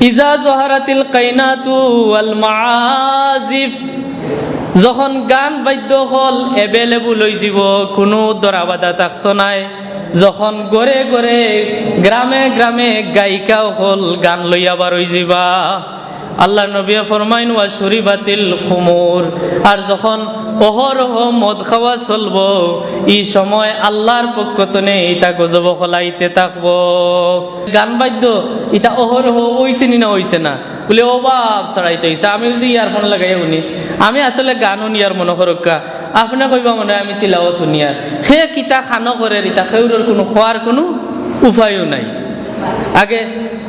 ইজা জহারাতিল কাইনাতু ওয়াল মাআজিফ যখন গান বাদ্য হল এভেলেবল হয়ে যাব কোনো দরা বাধা থাকতো নাই। যখন গড়ে গড়ে গ্রামে গ্রামে গায়িকাও হল গান লইয়া বার হয়ে যাবা। আল্লাহ নবিয়া ফরমাইন, ওয়া শরীবাতিল খুমুর। আর যখন অহরহ মদ খাওয়া চলব, এই সময় আল্লাহর পক্ষতনে ইটা গজব খলাইতে থাকব। গান বাদ্য ইটা অহরহ ওইছে নি ওইছে না? বলে অভাব ছড়াইতে হইছে। আমি যদি ইয়ারফোন লাগাই শুনি, আমি আসলে গানও নিয়ার মনে করক্কা আপনি কইবা মনে আমি তিলাও নিয়ার সে কিতা খানো করে রিতা সেউরের কোনো খোয়ার কোনো উপায়ও নাই। আগে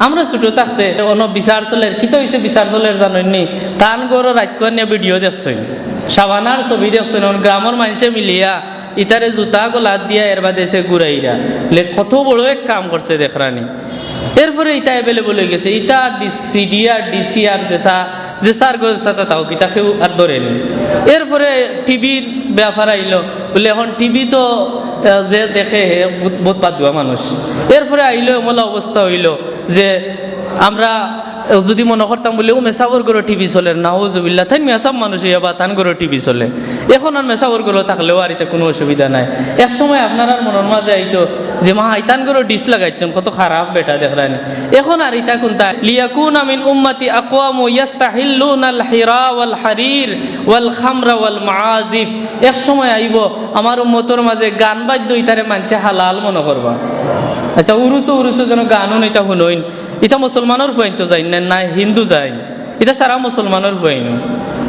আমরা ছোট থাকতে অন বিচার চলের, কি তো হয়েছে বিচার চলের জানেননি তান গরো রাতকুয়া নিয়ে ভিডিও দেখছেন সাবানার ছবি দেখছেন গ্রামের মানুষে মিলিয়া ইতারে জুতা গোলাত দিয়া এর বাদে সে ঘুরাইরা কত বড় এক কাম করছে দেখরানি এরপরে ইটা এভেলেবল হয়ে গেছে। ইটা সিডি আর ডিসি আর যেটা যে সার সাথে তাও কিতা কেউ আর ধরে নি। এরপরে টিভির ব্যাপার আইলো বলে এখন টিভি তো যে দেখে বহুত বাদ দেওয়া মানুষ। এরপরে আইলো এমন অবস্থা হইল। যে আমরা যদি মনে করতাম বলে ও মেসাবর করে টিভি চলে না ও জুবিল্লা তাই মেসাব মানুষ ইয়াবা তান করে টিভি চলে। এখন আর মেসাবর করে থাকলেও আর এতে কোনো অসুবিধা নাই। এক সময় আপনার মনের মাঝে আইতো যে, মা আইতান করে ডিস লাগাইছেন, কত খারাপ বেটা, দেখলেন। এখন আর ইতা কোনটা? লিয়াকুন আমিন উম্মতি আকওয়ামু ইয়াস্তাহিল্লুন আল হিরা ওয়াল হারির ওয়াল খামরা ওয়াল মাআজিফ এক সময় আইব, আমার উম্মতর মাঝে গান বাদ্য ইতারে মানুষে হালাল মনে করবা। আচ্ছা উরুসো উরুসো যেন গানও এটা শুনইন। এটা মুসলমানের ফুয়াইন তো যাই না হিন্দু যাই এটা সারা মুসলমানের ফুয়াইন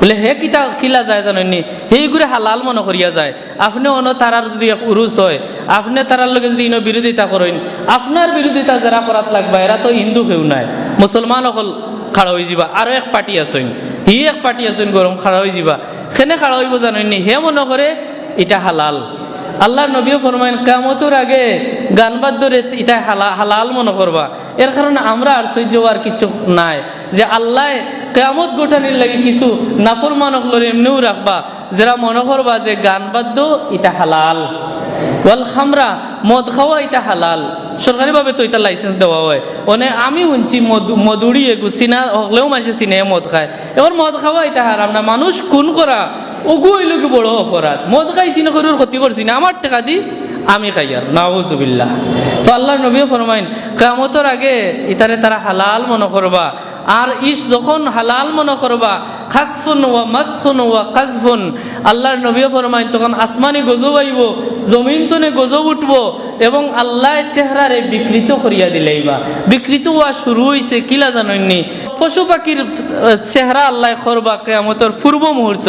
বলে, হে কিতা কিলা যায় জানেননি সেইগুলো হালাল মনে করিয়া যায়। আপনি অন তারার যদি উরুস হয়, আপনি তারার লগে যদি ইনো বিরোধিতা করেন আপনার বিরোধিতা যারা করাত লাগবা এরা তো হিন্দু কেউ নাই। মুসলমান অকল খাড়া হয়ে যাবা আরও এক পার্টি আছেন হি এক পার্টি আছেন গরম খাড়া হয়ে যাবা সেনে খাড়া হইব জানেননি হে মনে করে এটা হালাল। আল্লাহ নবীও ফরমাইন কামতর আগে গান বাদ্যরে এটা হালা, হালাল মনে করবা এর কারণে আমরা সহ্য আর কিছু নাই যে আল্লাহ কেমত গোটানির লাগে কিছু নাফর মানক লরে এমনিও রাখবা, যারা মনে করবা যে গান বাদ্য ইটা হালাল। ওয়াল খামরা, মদ খাওয়া এটা হালাল। সরকারিভাবে তো এটা লাইসেন্স দেওয়া হয়। মানে আমি শুনছি মধু মধুরি এগু চিনা হলেও মানুষে চিনে মদ খায়। এবার মদ খাওয়া এটা হারাম না, মানুষ খুন করা, ওগু হইল কি বড় অপরাধ। মদ খাইছি না করুর ক্ষতি করছি না। আমার টাকা দি আমি খাই আর নাউজুবিল্লাহ। তো আল্লাহ নবী ফরমাইন কামতর আগে ইতারে তারা হালাল মনে করবা, আর ইস যখন হালাল মনে করবা, খাসফুন ওয়া মাসফুন ওয়া কাজফুন। আল্লাহর নবী ফরমাইন, তখন আসমানি গজব আইব, জমিন তনে গজব উঠব, এবং আল্লাহ চেহারারে বিকৃত করিয়া দিলেইবা। বিকৃত হওয়া শুরু হইছে, কিলা জানেননি? পশু পাখির চেহারা আল্লাহ করবা কেয়ামতর পূর্ব মুহূর্ত।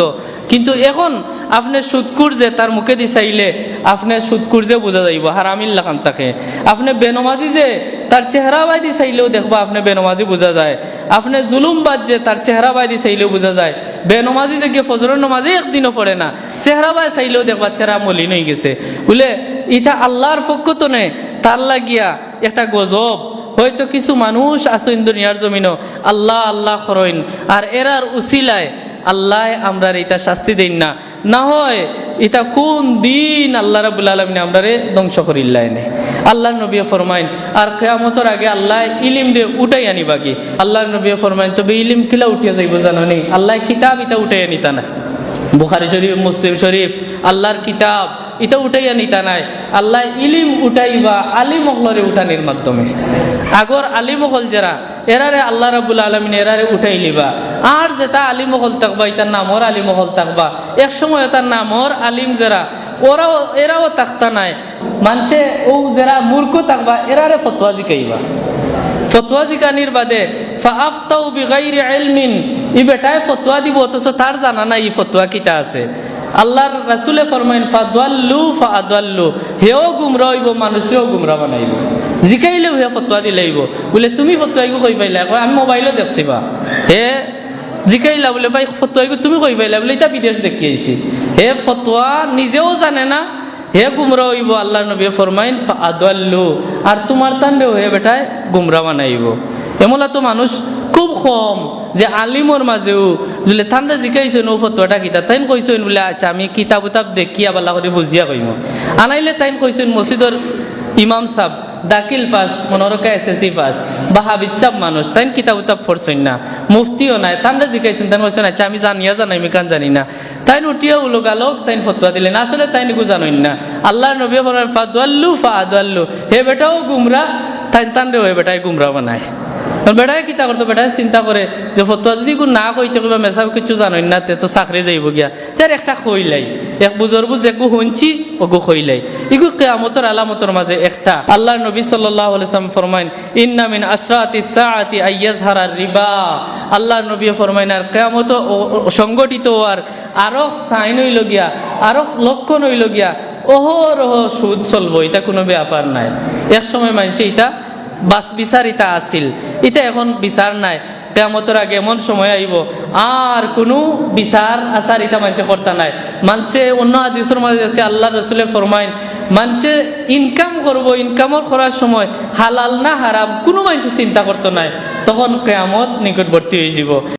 কিন্তু এখন আপনি সুদকুর যে তার মুখে দি চাইলে আপনি সুদকুর যে বোঝা যাইব, হারামিল তাকে। আপনি বেনমাজি যে তার চেহারা বাইদি চাইলেও দেখবা আপনি বেনমাজি বোঝা যায়। আপনি জুলুমবাদ যে তার চেহারা বাইদি চাইলেও বোঝা যায়। বেনমাজি যে গিয়ে ফজরের নমাজে একদিনও পড়ে না, চেহারা বাই চাইলেও দেখবা চেহারা মলিন হয়ে গেছে। বলে ইটা আল্লাহর পক্ষ তো নে, তার লাগিয়া একটা গজব। হয়তো কিছু মানুষ আছে দুনিয়ার জমিনও। আল্লাহ আল্লাহ করইন আর এরার উসিলায় আল্লাহ আমরা এটা শাস্তি দেন না। না হয় এটা কোন দিন আল্লাহ রাবুল আলমিন আমরা ধ্বংস করিল্লাই নে আল্লাহ নবী ফরমাইন, আর কেয়ামতর আগে আল্লাহ ইলিম রে উঠাই আনি বাকি আল্লাহ নবী ফরমাইন, তবে ইলিম কিলা উঠিয়া যাইব জানো নি? আল্লাহ কিতাব ইটা উঠাই আনিতা না। বুখারি শরীফ, মুসলিম শরীফ, আল্লাহর কিতাব এটা উঠাইয়া নিতা নাই। আল্লাহ ইলিম উঠাইবা আলিম হলরে উঠানির মাধ্যমে। আগর আলিম হল যারা, এরারে আল্লাহ রাবুল আলমিন এরারে উঠাই লিবা আর যেটা আলিম হল থাকবা এটার নামর আলিম হল থাকবা। এক সময় তার নামর আলিম যারা, ওরাও, এরাও থাকতা নাই। মানুষে ও যারা মূর্খ থাকবা, এরারে ফতোয়া জিকাইবা। ফতোয়া জিকানির বাদে, ফাআফতাউ বিগাইরি ইলমিন। ই বেটায় ফতোয়া দিব, অথচ তার জানা নাই ই ফতোয়া কিতা আছে। আল্লাহর রাসূলে ফরমাইন, ফাদওয়াল্লু ফাআদওয়াল্লু হেও গুমরা হইব মানুষেও গুমরা বানাইব। জিকাইলেও হে ফতোয়া দিলাইব বলে, তুমি ফতোয়া ইগো কই পাইলা? কয়, আমি মোবাইলত দেখছিবা হে জিকাইলা বলে, ভাই ফটোয়াইগো তুমি কই পাইলা? বলে এটা বিদেশ দেখি আইছি। হে ফতোয়া নিজেও জানে না। হে গুমরা হইব আল্লাহ নবী ফরমাইন আদুয়াল্লু আর তোমার তান্ডেও হে বেটায় গুমরা বানাইব। এমলা তো মানুষ খুব কম যে আলিমর মাঝেও বলে ঠান্ডা জিকাইছেন ও ফটোটা কিতা তাইন কইছেন বলে আচ্ছা আমি কিতাব উতাব দেখি আবার করে বুঝিয়া কইম আনাইলে তাইন কইছেন মসজিদর ইমাম সাহ দাখিল পাস মনোরকা এসএসসি পাস বা হাবিচাপ মানুষ তাই কিতাব উতাব পড়ছেন না মুফতিও নাই। তান্ডা জিকাইছেন তাই বলছেন আচ্ছা আমি জানিয়া জানাই আমি কান জানি না। তাই উঠিয়া উলোক আলোক তাই ফতুয়া দিলেন আসলে তাই নিকু জানেন না। আল্লাহ নবী বলেন ফাদুয়াল্লু ফাদুয়াল্লু হে বেটাও গুমরা তাই তান্ডেও হে বেটাই গুমরা বানায়। বেটাই কিতা করতো বেটাই চিন্তা করে যে ফতুয়া যদি কো না কইতে কিবা মেসাব কিছু জানোই না তে তো চাকরি যাইব গিয়া। তার একটা খইলাই এক বুজর বুজ একু শুনছি ওগু খইলাই ইগু কেয়ামতর আলামতর মাঝে একটা। আল্লাহ নবী সাল্লাল্লাহু আলাইহি সাল্লাম ফরমাইন ইন্না মিন আশরাতি সাআতি আইয়াজহারা রিবা। আল্লাহ নবী ফরমাইন আর কেয়ামত সংগঠিত হওয়ার আরও সাইন হইল গিয়া আরও লক্ষণ হইল গিয়া অহরহ সুদ চলবো, এটা কোনো ব্যাপার নাই। এক সময় মানুষ এটা বাস বিচার ইতা আছিল। ইতা এখন বিচার নাই। কেমতর আগে এমন সময় আইব আর কোনো বিচার আচার ইতা মানুষে করতে নাই। মানুষে অন্য আদিসের মাঝে আছে, আল্লাহ রসুলে ফরমাইন মানুষে ইনকাম করব ইনকামর করার সময় হালাল না হারাম কোনো মানুষ চিন্তা করতো নাই। তখন কেয়ামত নিকটবর্তী হয়ে যাব।